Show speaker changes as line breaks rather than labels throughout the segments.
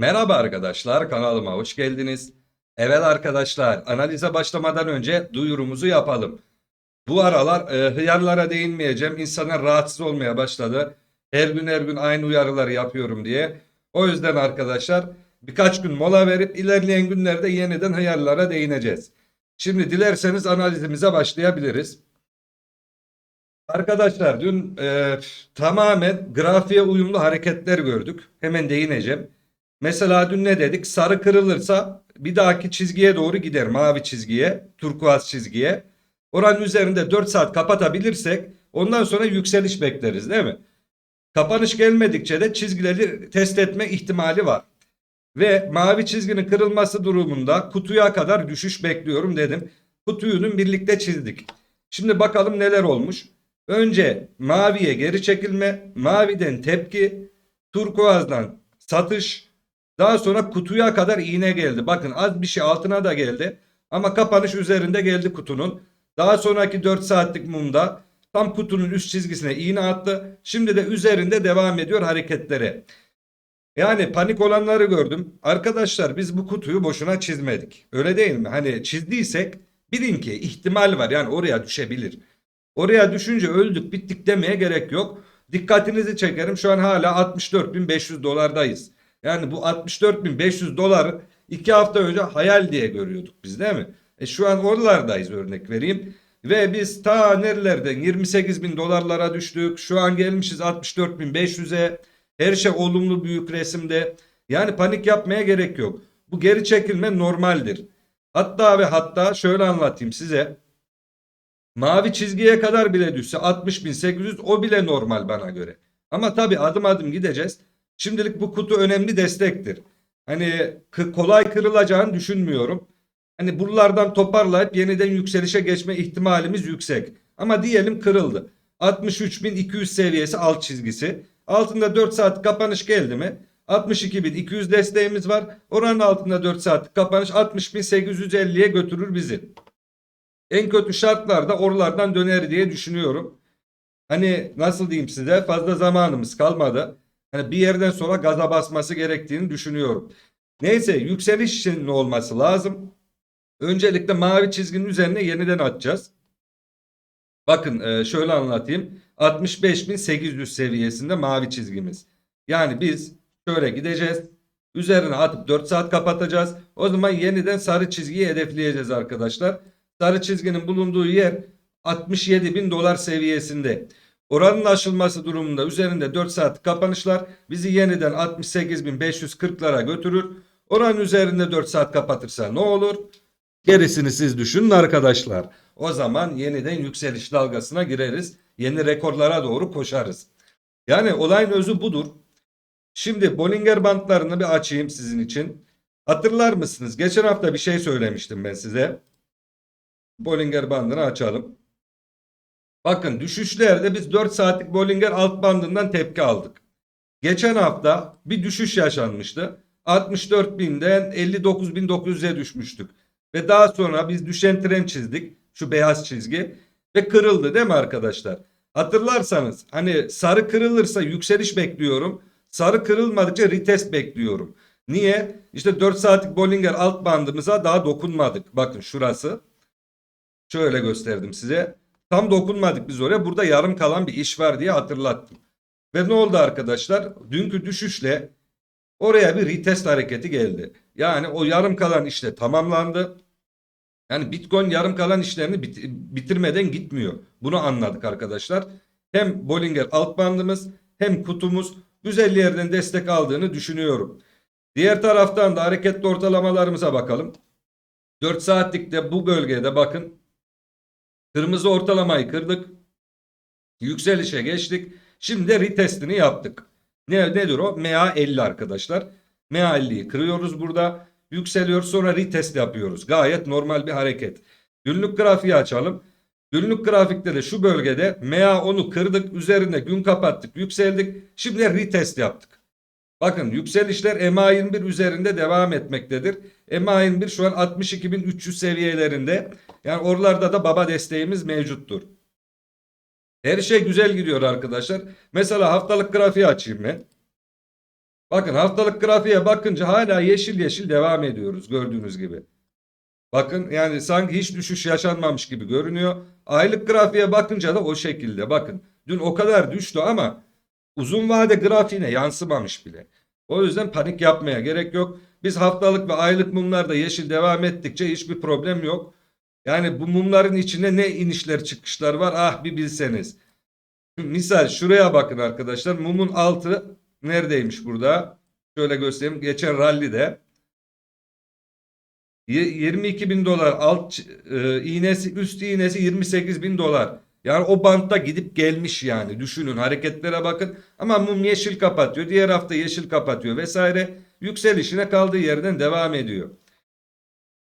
Merhaba arkadaşlar, kanalıma hoş geldiniz. Evet arkadaşlar, analize başlamadan önce duyurumuzu yapalım. Bu aralar e, hıyarlara değinmeyeceğim. İnsanlar rahatsız olmaya başladı. Her gün her gün aynı uyarıları yapıyorum diye. O yüzden arkadaşlar birkaç gün mola verip ilerleyen günlerde yeniden hıyarlara değineceğiz. Şimdi dilerseniz analizimize başlayabiliriz. Arkadaşlar dün e, tamamen grafiğe uyumlu hareketler gördük. Hemen değineceğim. Mesela dün ne dedik? Sarı kırılırsa bir dahaki çizgiye doğru gider. Mavi çizgiye, turkuaz çizgiye. Oranın üzerinde 4 saat kapatabilirsek ondan sonra yükseliş bekleriz değil mi? Kapanış gelmedikçe de çizgileri test etme ihtimali var. Ve mavi çizginin kırılması durumunda kutuya kadar düşüş bekliyorum dedim. Kutuyunun birlikte çizdik. Şimdi bakalım neler olmuş. Önce maviye geri çekilme, maviden tepki, turkuazdan satış, daha sonra kutuya kadar iğne geldi. Bakın az bir şey altına da geldi. Ama kapanış üzerinde geldi kutunun. Daha sonraki 4 saatlik mumda tam kutunun üst çizgisine iğne attı. Şimdi de üzerinde devam ediyor hareketleri. Yani panik olanları gördüm. Arkadaşlar biz bu kutuyu boşuna çizmedik. Öyle değil mi? Hani çizdiysek bilin ki ihtimal var. Yani oraya düşebilir. Oraya düşünce öldük bittik demeye gerek yok. Dikkatinizi çekerim. Şu an hala 64.500 dolardayız. Yani bu 64.500 dolar iki hafta önce hayal diye görüyorduk biz değil mi? E şu an oralardayız örnek vereyim. Ve biz ta nerelerden 28.000 dolarlara düştük. Şu an gelmişiz 64.500'e. Her şey olumlu büyük resimde. Yani panik yapmaya gerek yok. Bu geri çekilme normaldir. Hatta ve hatta şöyle anlatayım size. Mavi çizgiye kadar bile düşse 60.800 o bile normal bana göre. Ama tabii adım adım gideceğiz. Şimdilik bu kutu önemli destektir. Hani kolay kırılacağını düşünmüyorum. Hani buralardan toparlayıp yeniden yükselişe geçme ihtimalimiz yüksek. Ama diyelim kırıldı. 63.200 seviyesi alt çizgisi. Altında 4 saat kapanış geldi mi? 62.200 desteğimiz var. Oranın altında 4 saat kapanış 60.850'ye götürür bizi. En kötü şartlarda oralardan döner diye düşünüyorum. Hani nasıl diyeyim size fazla zamanımız kalmadı. Hani bir yerden sonra gaza basması gerektiğini düşünüyorum. Neyse yükseliş için olması lazım? Öncelikle mavi çizginin üzerine yeniden atacağız. Bakın e, şöyle anlatayım. 65.800 seviyesinde mavi çizgimiz. Yani biz şöyle gideceğiz. Üzerine atıp 4 saat kapatacağız. O zaman yeniden sarı çizgiyi hedefleyeceğiz arkadaşlar. Sarı çizginin bulunduğu yer 67.000 dolar seviyesinde. Oranın aşılması durumunda üzerinde 4 saat kapanışlar bizi yeniden 68.540'lara götürür. Oranın üzerinde 4 saat kapatırsa ne olur? Gerisini siz düşünün arkadaşlar. O zaman yeniden yükseliş dalgasına gireriz. Yeni rekorlara doğru koşarız. Yani olayın özü budur. Şimdi Bollinger bantlarını bir açayım sizin için. Hatırlar mısınız? Geçen hafta bir şey söylemiştim ben size. Bollinger bandını açalım. Bakın düşüşlerde biz 4 saatlik Bollinger alt bandından tepki aldık. Geçen hafta bir düşüş yaşanmıştı. 64.000'den 59.900'e düşmüştük. Ve daha sonra biz düşen tren çizdik. Şu beyaz çizgi. Ve kırıldı değil mi arkadaşlar? Hatırlarsanız hani sarı kırılırsa yükseliş bekliyorum. Sarı kırılmadıkça retest bekliyorum. Niye? İşte 4 saatlik Bollinger alt bandımıza daha dokunmadık. Bakın şurası. Şöyle gösterdim size. Tam dokunmadık biz oraya. Burada yarım kalan bir iş var diye hatırlattım. Ve ne oldu arkadaşlar? Dünkü düşüşle oraya bir retest hareketi geldi. Yani o yarım kalan işte tamamlandı. Yani Bitcoin yarım kalan işlerini bit- bitirmeden gitmiyor. Bunu anladık arkadaşlar. Hem Bollinger alt bandımız hem kutumuz güzel yerden destek aldığını düşünüyorum. Diğer taraftan da hareketli ortalamalarımıza bakalım. 4 saatlikte bu bölgede bakın Kırmızı ortalamayı kırdık. Yükselişe geçtik. Şimdi de retestini yaptık. Ne, nedir o? MA50 arkadaşlar. MA50'yi kırıyoruz burada. Yükseliyor sonra retest yapıyoruz. Gayet normal bir hareket. Günlük grafiği açalım. Günlük grafikte de şu bölgede MA10'u kırdık. Üzerinde gün kapattık. Yükseldik. Şimdi retest yaptık. Bakın yükselişler MA21 üzerinde devam etmektedir. MA21 şu an 62.300 seviyelerinde. Yani oralarda da baba desteğimiz mevcuttur. Her şey güzel gidiyor arkadaşlar. Mesela haftalık grafiği açayım ben. Bakın haftalık grafiğe bakınca hala yeşil yeşil devam ediyoruz gördüğünüz gibi. Bakın yani sanki hiç düşüş yaşanmamış gibi görünüyor. Aylık grafiğe bakınca da o şekilde bakın. Dün o kadar düştü ama uzun vade grafiğine yansımamış bile. O yüzden panik yapmaya gerek yok. Biz haftalık ve aylık mumlarda yeşil devam ettikçe hiçbir problem yok. Yani bu mumların içinde ne inişler çıkışlar var ah bir bilseniz. Misal şuraya bakın arkadaşlar mumun altı neredeymiş burada? Şöyle göstereyim geçen rallide. 22 bin dolar alt e, iğnesi üst iğnesi 28 bin dolar. Yani o bantta gidip gelmiş yani düşünün hareketlere bakın ama mum yeşil kapatıyor diğer hafta yeşil kapatıyor vesaire yükselişine kaldığı yerden devam ediyor.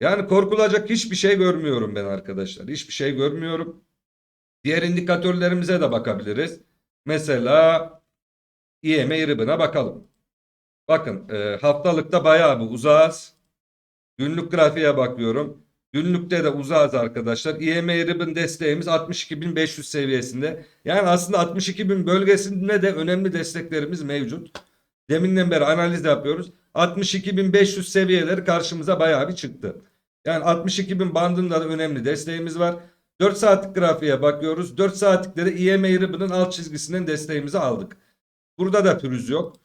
Yani korkulacak hiçbir şey görmüyorum ben arkadaşlar hiçbir şey görmüyorum. Diğer indikatörlerimize de bakabiliriz. Mesela EMA ribbon'a bakalım. Bakın e, haftalıkta bayağı bir uzağız. Günlük grafiğe bakıyorum. Günlükte de uzağız arkadaşlar. EMA ribbon desteğimiz 62.500 seviyesinde. Yani aslında 62.000 bölgesinde de önemli desteklerimiz mevcut. Deminden beri analiz yapıyoruz. 62.500 seviyeleri karşımıza bayağı bir çıktı. Yani 62.000 bandında da önemli desteğimiz var. 4 saatlik grafiğe bakıyoruz. 4 saatlikte de EMA ribbon'ın alt çizgisinden desteğimizi aldık. Burada da pürüz yok.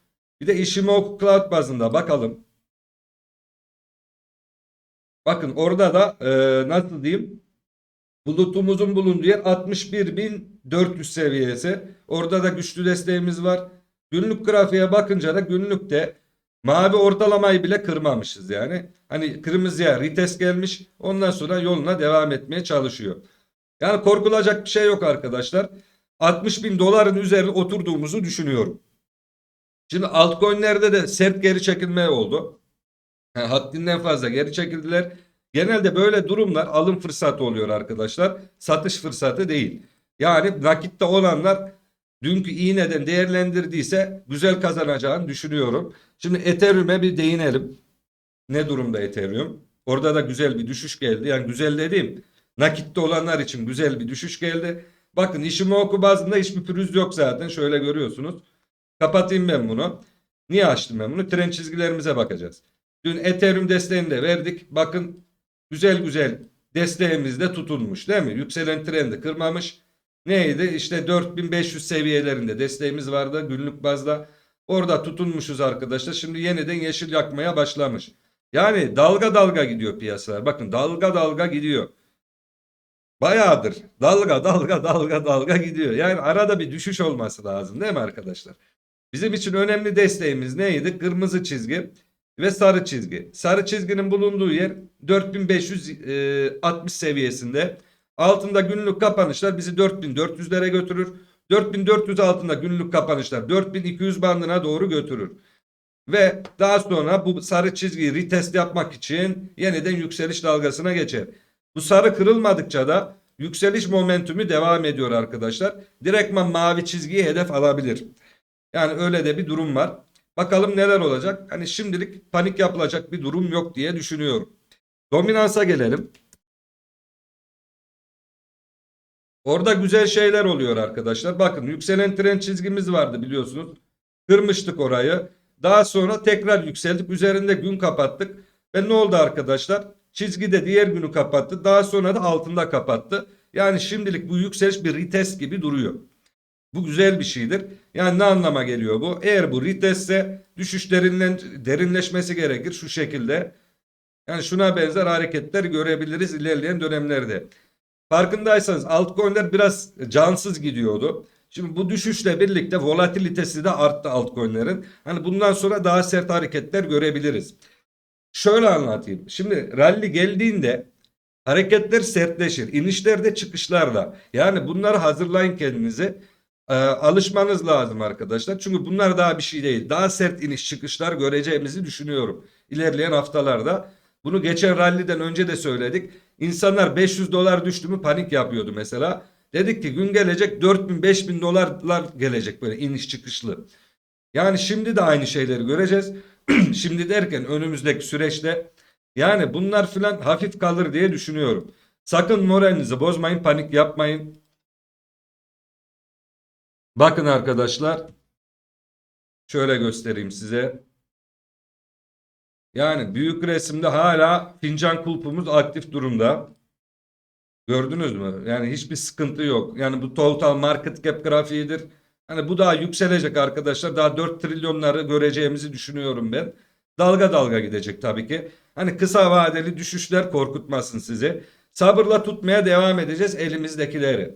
Bir de Ishimoku Cloud bazında bakalım. Bakın orada da e, nasıl diyeyim bulutumuzun bulunduğu yer 61.400 seviyesi. Orada da güçlü desteğimiz var. Günlük grafiğe bakınca da günlükte mavi ortalamayı bile kırmamışız yani. Hani kırmızıya retest gelmiş ondan sonra yoluna devam etmeye çalışıyor. Yani korkulacak bir şey yok arkadaşlar. 60 bin doların üzerine oturduğumuzu düşünüyorum. Şimdi altcoin'lerde de sert geri çekilme oldu. Ha, Haddinden fazla geri çekildiler. Genelde böyle durumlar alım fırsatı oluyor arkadaşlar. Satış fırsatı değil. Yani nakitte olanlar dünkü iğneden değerlendirdiyse güzel kazanacağını düşünüyorum. Şimdi Ethereum'e bir değinelim. Ne durumda Ethereum? Orada da güzel bir düşüş geldi. Yani güzel dediğim nakitte olanlar için güzel bir düşüş geldi. Bakın Ishimoku bazında hiçbir pürüz yok zaten. Şöyle görüyorsunuz. Kapatayım ben bunu. Niye açtım ben bunu? Trend çizgilerimize bakacağız. Dün Ethereum desteğini de verdik. Bakın güzel güzel desteğimiz de tutulmuş değil mi? Yükselen trendi kırmamış. Neydi? İşte 4500 seviyelerinde desteğimiz vardı günlük bazda. Orada tutunmuşuz arkadaşlar. Şimdi yeniden yeşil yakmaya başlamış. Yani dalga dalga gidiyor piyasalar. Bakın dalga dalga gidiyor. Bayağıdır. Dalga dalga dalga dalga gidiyor. Yani arada bir düşüş olması lazım değil mi arkadaşlar? Bizim için önemli desteğimiz neydi? Kırmızı çizgi ve sarı çizgi. Sarı çizginin bulunduğu yer 4560 seviyesinde. Altında günlük kapanışlar bizi 4400'lere götürür. 4400 altında günlük kapanışlar 4200 bandına doğru götürür. Ve daha sonra bu sarı çizgiyi retest yapmak için yeniden yükseliş dalgasına geçer. Bu sarı kırılmadıkça da yükseliş momentumu devam ediyor arkadaşlar. Direktman mavi çizgiyi hedef alabilir. Yani öyle de bir durum var. Bakalım neler olacak. Hani şimdilik panik yapılacak bir durum yok diye düşünüyorum. Dominansa gelelim. Orada güzel şeyler oluyor arkadaşlar. Bakın yükselen trend çizgimiz vardı biliyorsunuz. Kırmıştık orayı. Daha sonra tekrar yükseldik. Üzerinde gün kapattık. Ve ne oldu arkadaşlar? Çizgide diğer günü kapattı. Daha sonra da altında kapattı. Yani şimdilik bu yükseliş bir retest gibi duruyor. Bu güzel bir şeydir. Yani ne anlama geliyor bu? Eğer bu retestse düşüş derinlen, derinleşmesi gerekir şu şekilde. Yani şuna benzer hareketler görebiliriz ilerleyen dönemlerde. Farkındaysanız altcoin'ler biraz cansız gidiyordu. Şimdi bu düşüşle birlikte volatilitesi de arttı altcoin'lerin. Hani bundan sonra daha sert hareketler görebiliriz. Şöyle anlatayım. Şimdi rally geldiğinde hareketler sertleşir. İnişlerde çıkışlarda. Yani bunları hazırlayın kendinizi. Ee, alışmanız lazım arkadaşlar. Çünkü bunlar daha bir şey değil. Daha sert iniş çıkışlar göreceğimizi düşünüyorum. İlerleyen haftalarda. Bunu geçen ralliden önce de söyledik. İnsanlar 500 dolar düştü mü panik yapıyordu mesela. Dedik ki gün gelecek 4000 5000 dolarlar gelecek böyle iniş çıkışlı. Yani şimdi de aynı şeyleri göreceğiz. şimdi derken önümüzdeki süreçte yani bunlar filan hafif kalır diye düşünüyorum. Sakın moralinizi bozmayın, panik yapmayın. Bakın arkadaşlar. Şöyle göstereyim size. Yani büyük resimde hala fincan kulpumuz aktif durumda. Gördünüz mü? Yani hiçbir sıkıntı yok. Yani bu total market cap grafiğidir. Hani bu daha yükselecek arkadaşlar. Daha 4 trilyonları göreceğimizi düşünüyorum ben. Dalga dalga gidecek tabii ki. Hani kısa vadeli düşüşler korkutmasın sizi. Sabırla tutmaya devam edeceğiz elimizdekileri.